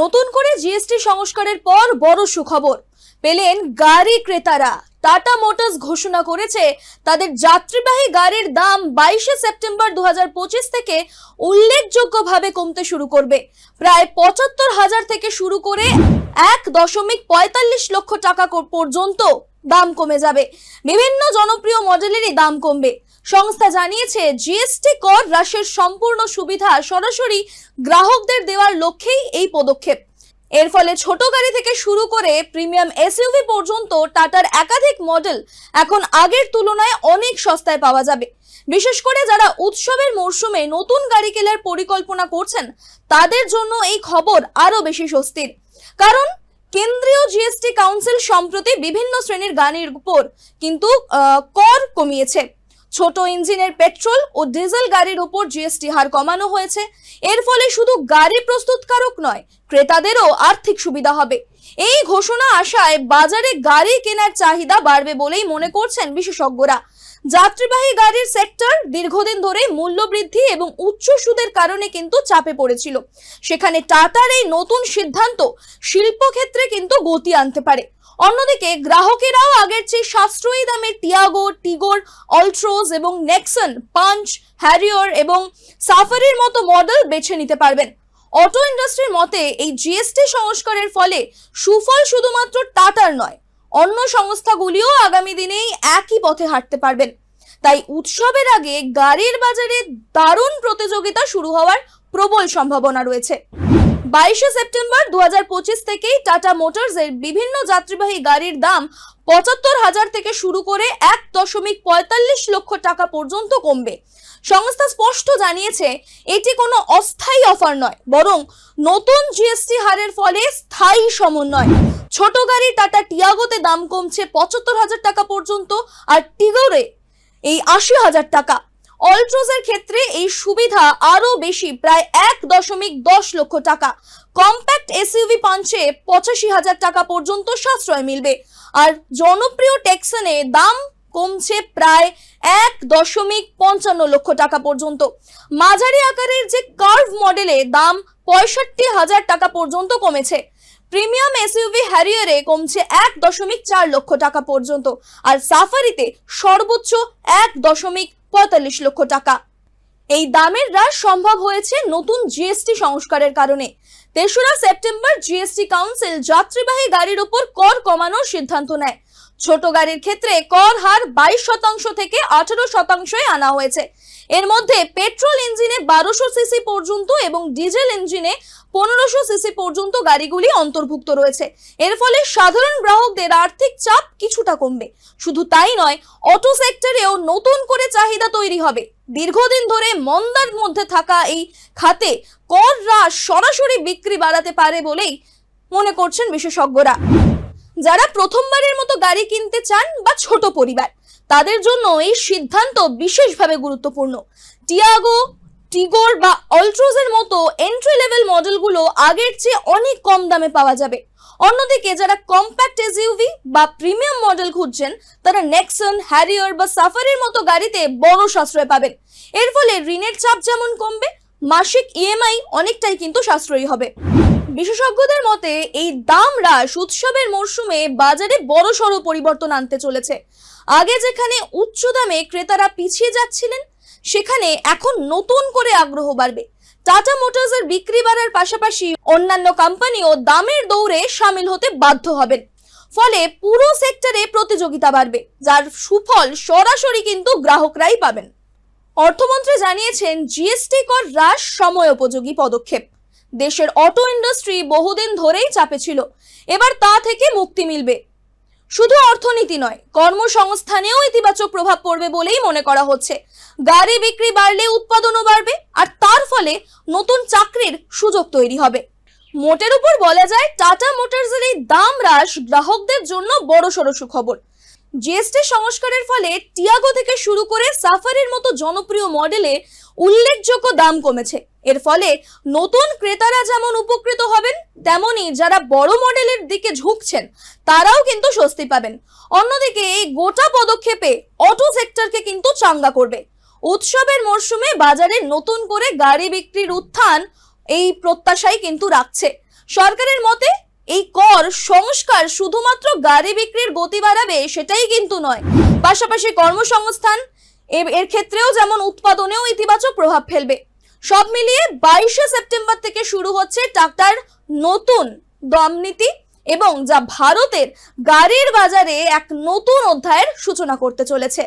নতুন করে জিএসটি সংস্কারের পর বড় সুখবর। পেলেন গাড়ি ক্রেতারা। টাটা মোটরস ঘোষণা করেছে, তাদের যাত্রীবাহী গাড়ির দাম বাইশে সেপ্টেম্বর দু হাজার পঁচিশ থেকে উল্লেখযোগ্যভাবে কমতে শুরু করবে। প্রায় পঁচাত্তর হাজার থেকে শুরু করে এক দশমিক পঁয়তাল্লিশ লক্ষ টাকা পর্যন্ত দাম কমে যাবে। বিভিন্ন জনপ্রিয় মডেলেরই দাম কমবে। সংস্থা জানিয়েছে জিএসটি কর হ্রাসের সম্পূর্ণ সুবিধা সরাসরি গ্রাহকদের দেওয়ার লক্ষ্যেই এই পদক্ষেপ। এর ফলে ছোট গাড়ি থেকে শুরু করে প্রিমিয়াম এসইউভি পর্যন্ত টাটার একাধিক মডেল এখন আগের তুলনায় অনেক সস্তায় পাওয়া যাবে। বিশেষ করে যারা উৎসবের মরশুমে নতুন গাড়ি কেনার পরিকল্পনা করছেন, তাদের জন্য এই খবর আরও বেশি স্বস্তির। কারণ কেন্দ্রীয় জিএসটি কাউন্সিল সম্প্রতি বিভিন্ন শ্রেণির গাড়ির উপর কিন্তু কর কমিয়েছে। ছোট ইঞ্জিনের পেট্রোল ও ডিজেল গাড়ির উপর জিএসটি হার কমানো হয়েছে। এর ফলে শুধু গাড়ি প্রস্তুতকারক নয়, ক্রেতাদেরও আর্থিক সুবিধা হবে। এই ঘোষণা আসায় বাজারে গাড়ি কেনার চাহিদা বাড়বে বলেই মনে করছেন বিশেষজ্ঞরা। যাত্রীবাহী গাড়ির সেক্টর দীর্ঘদিন ধরে মূল্য বৃদ্ধি এবং উচ্চ সুদের কারণে কিন্তু চাপে পড়েছিল। সেখানে টাটার এই নতুন সিদ্ধান্ত শিল্পক্ষেত্রে কিন্তু গতি আনতে পারে। অন্যদিকে গ্রাহকেরাও আগের চেয়ে সাশ্রয়ী দামের টিয়াগো, টিগোর অলট্রোজ এবং নেক্সন, পাঞ্চ, হ্যারিয়র এবং সাফারির মতো মডেল বেছে নিতে পারবেন। অটো ইন্ডাস্ট্রির মতে, এই জিএসটি সংস্কারের ফলে সুফল শুধুমাত্র টাটার নয়, অন্য সংস্থাগুলিও আগামী দিনেই একই পথে হাঁটতে পারবেন। তাই উৎসবের আগে গাড়ির বাজারে দারুণ প্রতিযোগিতা শুরু হওয়ার প্রবল সম্ভাবনা রয়েছে। বাইশে সেপ্টেম্বর দু থেকেই টাটা মোটরসের বিভিন্ন যাত্রীবাহী গাড়ির দাম পঁচাত্তর হাজার থেকে শুরু করে এক দশমিক পঁয়তাল্লিশ লক্ষ টাকা পর্যন্ত কমবে। সংস্থা স্পষ্ট জানিয়েছে, এটি কোনো অস্থায়ী অফার নয়, বরং নতুন জিএসটি হারের ফলে স্থায়ী সমন্বয়। ছোট গাড়ি টাটা টিয়াগোতে দাম কমছে পঁচাত্তর হাজার টাকা পর্যন্ত আর টিগোরে এই আশি হাজার টাকা। অলট্রোজের ক্ষেত্রে এই সুবিধা আরও বেশি, প্রায় এক দশমিক দশ লক্ষ টাকা। কম্প্যাক্ট এসইউভি পাঞ্চে পঁচাশি হাজার টাকা পর্যন্ত সাশ্রয় মিলবে। আর জনপ্রিয় টেক্সনে দাম কমছে প্রায় এক দশমিক পঞ্চান্ন লক্ষ টাকা পর্যন্ত। মাঝারি আকারের যে কার্ভ মডেলে দাম পঁয়ষট্টি হাজার টাকা পর্যন্ত কমেছে। প্রিমিয়াম এসইউভি হ্যারিয়ারে কমছে এক দশমিক চার লক্ষ টাকা পর্যন্ত। আর সাফারিতে সর্বোচ্চ এক দশমিক পঁয়তাল্লিশ লক্ষ টাকা। এই দামের হ্রাস সম্ভব হয়েছে নতুন জিএসটি সংস্কারের কারণে। তেসরা সেপ্টেম্বর জিএসটি কাউন্সিল যাত্রীবাহী গাড়ির উপর কর কমানোর সিদ্ধান্ত নেয়। ছোট গাড়ির ক্ষেত্রে কর হার বাইশ শতাংশ থেকে আঠারো শতাংশে আনা হয়েছে। এর মধ্যে পেট্রোল ইঞ্জিনে বারোশো সিসি পর্যন্ত এবং ডিজেল ইঞ্জিনে পনেরোশো সিসি পর্যন্ত গাড়িগুলি অন্তর্ভুক্ত রয়েছে। এর ফলে সাধারণ গ্রাহকদের আর্থিক চাপ কিছুটা কমবে। শুধু তাই নয়, অটো সেক্টরেও নতুন করে চাহিদা তৈরি হবে। দীর্ঘদিন ধরে মন্দার মধ্যে থাকা এই খাতে কর হ্রাস সরাসরি বিক্রি বাড়াতে পারে বলেই মনে করছেন বিশেষজ্ঞরা। যারা প্রথমবারের মতো গাড়ি কিনতে চান বা ছোট পরিবার তাদের জন্য এই সিদ্ধান্ত বিশেষভাবে গুরুত্বপূর্ণ। টিয়াগো, টিগোর বা অলট্রোজের মতো এন্ট্রি লেভেল মডেলগুলো আগের চেয়ে অনেক কম দামে পাওয়া যাবে। অন্যদিকে যারা কম্প্যাক্ট এসইউভি বা প্রিমিয়াম মডেল খুঁজছেন, তারা নেক্সন হ্যারিয়ার বা সাফারির মতো গাড়িতে বড় সাশ্রয় পাবেন। এর ফলে ঋণের চাপ যেমন কমবে, মাসিক ইএমআই অনেকটাই কিন্তু সাশ্রয়ী হবে। বিশেষজ্ঞদের মতে, এই দাম হ্রাস উৎসবের মরশুমে বাজারে বড় সড় পরিবর্তন আনতে চলেছে। আগে যেখানে উচ্চ দামে ক্রেতারা পিছিয়ে যাচ্ছিলেন, সেখানে এখন নতুন করে আগ্রহ বাড়বে। টাটা মোটরসের বিক্রি বাড়ার পাশাপাশি অন্যান্য কোম্পানিও দামের দৌড়ে সামিল হতে বাধ্য হবেন। ফলে পুরো সেক্টরে প্রতিযোগিতা বাড়বে, যার সুফল সরাসরি কিন্তু গ্রাহকরাই পাবেন। অর্থমন্ত্রী জানিয়েছেন, জিএসটি কর হ্রাস সময় উপযোগী পদক্ষেপ। দেশের অটো ইন্ডাস্ট্রি বহুদিন ধরেই চাপে ছিল। এবার তা থেকে মুক্তি মিলবে। শুধু অর্থনীতি নয়, কর্মসংস্থানেও ইতিবাচক প্রভাব পড়বে বলেই মনে করা হচ্ছে। গাড়ি বিক্রি বাড়লে উৎপাদনও বাড়বে, আর তার ফলে নতুন চাকরির সুযোগ তৈরি হবে। মোটের উপর বলা যায়, টাটা মোটরসের এই দাম হ্রাস গ্রাহকদের জন্য বড় বড়সড় সুখবর। জিএসটি সংস্কারের ফলে টিয়াগো থেকে শুরু করে সাফারির মতো জনপ্রিয় মডেলে উল্লেখযোগ্য দাম কমেছে। এর ফলে নতুন ক্রেতারা যেমন উপকৃত হবেন, তেমনি যারা বড় মডেলের দিকে ঝুঁকছেন, তারাও কিন্তু স্বস্তি পাবেন। অন্যদিকে এই গোটা পদক্ষেপে অটো সেক্টরকে কিন্তু চাঙ্গা করবে। উৎসবের মরশুমে বাজারে নতুন করে গাড়ি বিক্রির উত্থান এই প্রত্যাশাই কিন্তু রাখছে। সরকারের মতে, এই কর সংস্কার শুধুমাত্র গাড়ি বিক্রির গতি বাড়াবে সেটাই কিন্তু নয়। পাশাপাশি কর্মসংস্থান এর ক্ষেত্রেও যেমন উৎপাদনেও ইতিবাচক প্রভাব ফেলবে। সব মিলিয়ে বাইশে সেপ্টেম্বর থেকে শুরু হচ্ছে টাটার নতুন দমনীতি এবং যা ভারতের গাড়ির বাজারে এক নতুন অধ্যায়ের সূচনা করতে চলেছে।